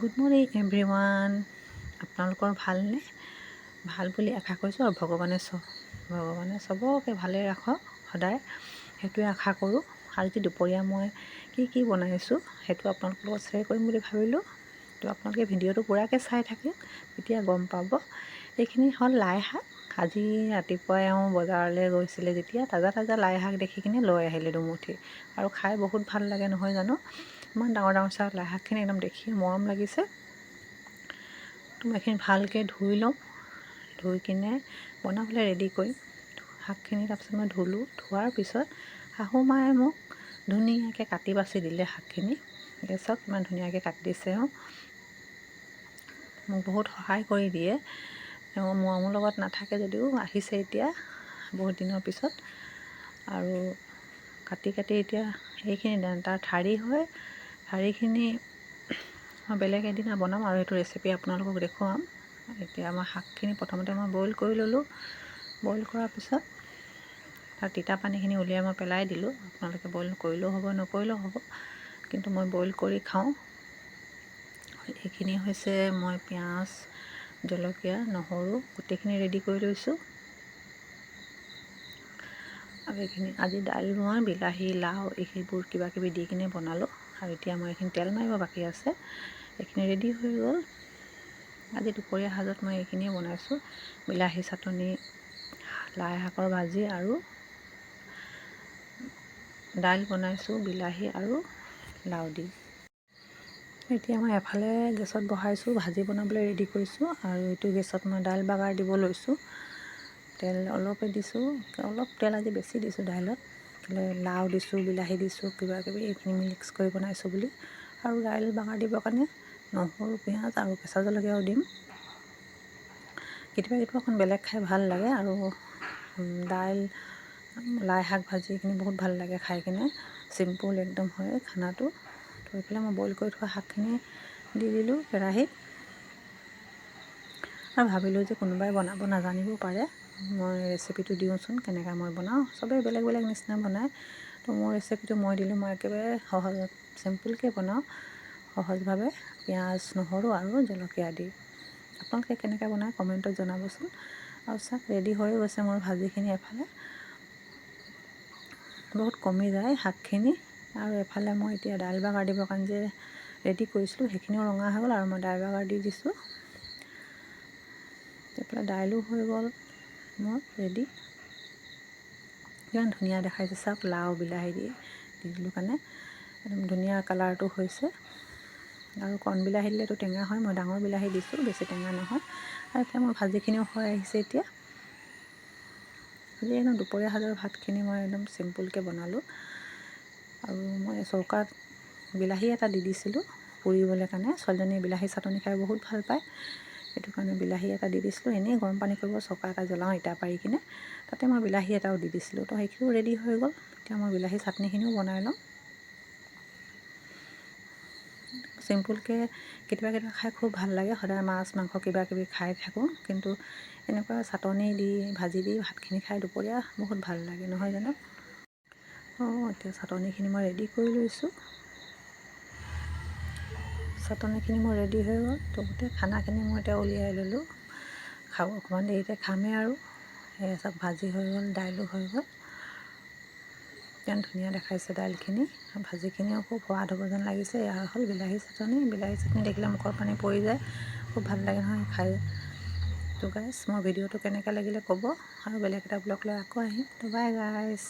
Good morning every one আপোনালোকৰ ভালনে? ভাল বুলি আশা কৰিছোঁ আৰু ভগৱানে চ ভগৱানে চবকে ভালে ৰাখক সদায়। সেইটোৱে আশা কৰোঁ। আৰু যি দুপৰীয়া মই কি কি বনাইছোঁ সেইটো আপোনালোকৰ লগত শ্বেয়াৰ কৰিম বুলি ভাবিলোঁ। তো আপোনালোকে ভিডিঅ'টো পূৰাকৈ চাই থাকে তেতিয়া গম পাব। এইখিনি হ'ল লাই শাক আজি ৰাতিপুৱাই এওঁ বজাৰলৈ গৈছিলে যেতিয়া তাজা তাজা লাই শাক দেখি কিনে লৈ আহিলে দুমুঠি। আৰু খাই বহুত ভাল লাগে নহয় জানো? ইমান ডাঙৰ ডাঙৰ চাহ লাই শাকখিনি একদম দেখি মৰম লাগিছে। তো এইখিনি ভালকৈ ধুই লওঁ। ধুই কিনে বনাবলৈ ৰেডি কৰিম। শাকখিনি তাৰপিছত মই ধুলোঁ। ধোৱাৰ পিছত শাহু মায়ে মোক ধুনীয়াকৈ কাটি বাচি দিলে শাকখিনি। গেছত ইমান ধুনীয়াকৈ কাটি দিছে আৰু মোক বহুত সহায় কৰি দিয়ে। তেওঁ মোৰ মোৰ লগত নাথাকে যদিও আহিছে এতিয়া বহুত দিনৰ পিছত। আৰু কাটি কাটি এতিয়া সেইখিনি তাৰ ঠাৰি হয়। ঠাৰিখিনি মই বেলেগ এদিনা বনাম আৰু সেইটো ৰেচিপি আপোনালোকক দেখুৱাম। এতিয়া মই শাকখিনি প্ৰথমতে মই বইল কৰি ল'লোঁ। বইল কৰাৰ পিছত তাৰ তিতা পানীখিনি উলিয়াই মই পেলাই দিলোঁ। আপোনালোকে বইল কৰিলেও হ'ব, নকৰিলেও হ'ব। কিন্তু মই বইল কৰি খাওঁ। এইখিনি হৈছে মই পিঁয়াজ, জলকীয়া, নহৰু, গোটেইখিনি ৰেডি কৰি লৈছোঁ। আৰু এইখিনি আজি দাইল মই, বিলাহী, লাও, এইবোৰ কিবা কিবি দি কিনে বনালোঁ। আৰু এতিয়া মই এইখিনি তেল মাৰিব বাকী আছে। এইখিনি ৰেডি হৈ গ'ল। আজি দুপৰীয়া সাজত মই এইখিনিয়ে বনাইছোঁ। বিলাহী চাটনি লাই শাকৰ ভাজি আৰু দাইল বনাইছোঁ বিলাহী আৰু লাও দি। এতিয়া মই এফালে গেছত বহাইছোঁ ভাজি বনাবলৈ ৰেডি কৰিছোঁ আৰু এইটো গেছত মই দাইল বাগাৰ দিব লৈছোঁ। তেল অলপে দিছোঁ অলপ তেল আজি বেছি দিছোঁ দাইলত। লাও দিছোঁ, বিলাহী দিছোঁ কিবা কিবি এইখিনি মিক্স কৰি বনাইছোঁ বুলি। আৰু দাইল বাগাৰ দিবৰ কাৰণে নহৰু, পিঁয়াজ আৰু কেঁচা জলকীয়াও দিম। কেতিয়াবা কেতিয়াবা অকণ বেলেগ খাই ভালো লাগে আৰু দাইল, লাই শাক ভাজি এইখিনি বহুত ভালো লাগে খাই কিনে। চিম্পুল একদম হয় খানাটো। তো এইফালে মই বইল কৰি থোৱা শাকখিনি দি দিলোঁ কেৰাহীত। আৰু ভাবিলোঁ যে কোনোবাই বনাব নাজানিবও পাৰে। মই ৰেচিপিটো দিওঁচোন কেনেকৈ মই বনাওঁ। চবেই বেলেগ বেলেগ নিচিনা বনায়। তো মোৰ ৰেচিপিটো মই দিলোঁ মই একেবাৰে সহজ চিম্পুলকৈ বনাওঁ। সহজভাৱে পিঁয়াজ নহৰু আৰু জলকীয়া দি। আপোনালোকে কেনেকৈ বনায় কমেণ্টত জনাবচোন। আৰু চাওক ৰেডি হৈ গৈছে মোৰ ভাজিখিনি এফালে। বহুত কমি যায় শাকখিনি। আৰু এফালে মই এতিয়া দাইল বাগাৰ দিবৰ কাৰণে যে ৰেডি কৰিছিলোঁ সেইখিনিও ৰঙা হৈ গ'ল আৰু মই দাইল বাগাৰ দি দিছোঁ। এইফালে দাইলো হৈ গ'ল। মোৰ ৰেডি কিমান ধুনীয়া দেখাইছে চাওক লাও বিলাহী দি দি দিলোঁ কাৰণে। একদম ধুনীয়া কালাৰটো হৈছে। আৰু কণ বিলাহী দিলেতো টেঙা হয়, মই ডাঙৰ বিলাহী দিছোঁ, বেছি টেঙা নহয়। আৰু এতিয়া মোৰ ভাজিখিনিও হৈ আহিছে এতিয়া। আজি একদম দুপৰীয়া সাজৰ ভাতখিনি মই একদম চিম্পুলকৈ বনালোঁ। আৰু মই চৌকাত বিলাহী এটা দি দিছিলোঁ, পুৰিবলৈ কাৰণে। ছোৱালীজনীয়ে বিলাহী চাটনি খাই বহুত ভালো পায়। সেইটো কাৰণে বিলাহী এটা দি দিছিলোঁ। এনেই গৰম পানী কৰিব চৌকা এটা জ্বলাওঁ ইটা পাৰি কিনে। তাতে মই বিলাহী এটাও দি দিছিলোঁ। তো সেইখিনিও ৰেডি হৈ গ'ল। এতিয়া মই বিলাহী চাটনিখিনিও বনাই লওঁ। চিম্পুলকৈ কেতিয়াবা কেতিয়াবা খাই খুব ভাল লাগে। সদায় মাছ মাংস কিবা কিবি খাই থাকোঁ। কিন্তু এনেকুৱা চাটনি দি ভাজি দি ভাতখিনি খাই দুপৰীয়া বহুত ভাল লাগে। নহয় জানো? অঁ এতিয়া চাটনিখিনি মই ৰেডি কৰি লৈছোঁ। চাটনিখিনি মোৰ ৰেডি হৈ গ'ল। তো গোটেই খানাখিনি মই এতিয়া উলিয়াই ল'লোঁ। খাব অকণমান দেৰিতে খামেই আৰু। সেয়া চব ভাজি হৈ গ'ল দাইলো হৈ গ'ল। ইমান ধুনীয়া দেখাইছে দাইলখিনি। ভাজিখিনিও খুব সোৱাদ হ'ব যেন লাগিছে। এয়া হ'ল বিলাহী চাটনি। বিলাহী চাটনি দেখিলে মুখৰ পানী পৰি যায়। খুব ভাল লাগে নহয় খাই। তো গাইজ মোৰ ভিডিঅ'টো কেনেকৈ লাগিলে ক'ব। আৰু বেলেগ এটা ব্লগ লৈ আকৌ আহিম। তো বাই গাইজ